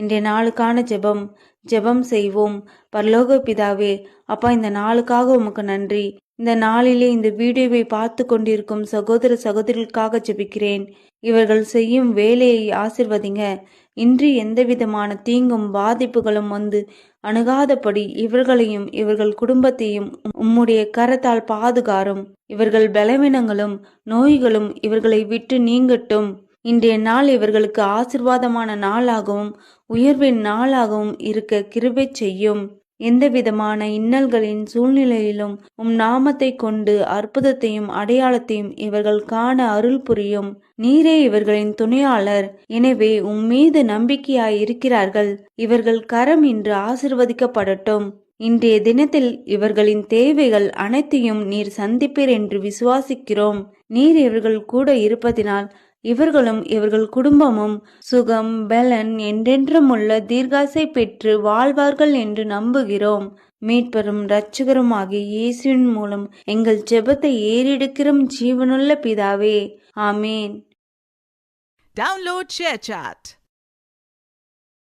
இன்றைய நாளுக்கான ஜெபம் ஜெபம் செய்வோம். பரலோக பிதாவே அப்பா இந்த நாளுக்காக உமக்கு நன்றி. இந்த நாளிலே இந்த வீடியோவை பார்த்து கொண்டிருக்கும் சகோதர சகோதரிகளுக்காக ஜெபிக்கிறேன். இவர்கள் செய்யும் வேலையை ஆசிர்வதிங்க. இன்றி எந்த விதமான தீங்கும் பாதிப்புகளும் வந்து அணுகாதபடி இவர்களையும் இவர்கள் குடும்பத்தையும் உம்முடைய கரத்தால் பாதுகாரும். இவர்கள் பலவீனங்களும் நோய்களும் இவர்களை விட்டு நீங்கட்டும். இன்றைய நாள் இவர்களுக்கு ஆசிர்வாதமான நாளாகவும் உயர்வின் நாளாகவும் இருக்க கிருபை செய்யும். எந்த விதமான இன்னல்களின் சூழ்நிலையிலும் உம் நாமத்தை கொண்டு அற்புதத்தையும் அடையாளத்தையும் இவர்கள் காண அருள் புரியும். நீரே இவர்களின் துணையாளர். எனவே உம் மீது நம்பிக்கையாய் இருக்கிறார்கள் இவர்கள் கரம் இன்று ஆசிர்வதிக்கப்படட்டும். இன்றைய தினத்தில் இவர்களின் தேவைகள் அனைத்தையும் நீர் சந்திப்பீர் என்று விசுவாசிக்கிறோம். நீர் இவர்கள் கூட இருப்பதினால் இவர்களும் இவர்கள் குடும்பமும் சுகம் பலன் என்றென்றும் உள்ள தீர்காசை பெற்று வாழ்வார்கள் என்று நம்புகிறோம். மீட்பரும் இரட்சகருமாகிய இயேசுவின் மூலம் எங்கள் ஜெபத்தை ஏறெடுக்கிறோம் ஜீவனுள்ள பிதாவே. ஆமேன். Download ShareChat.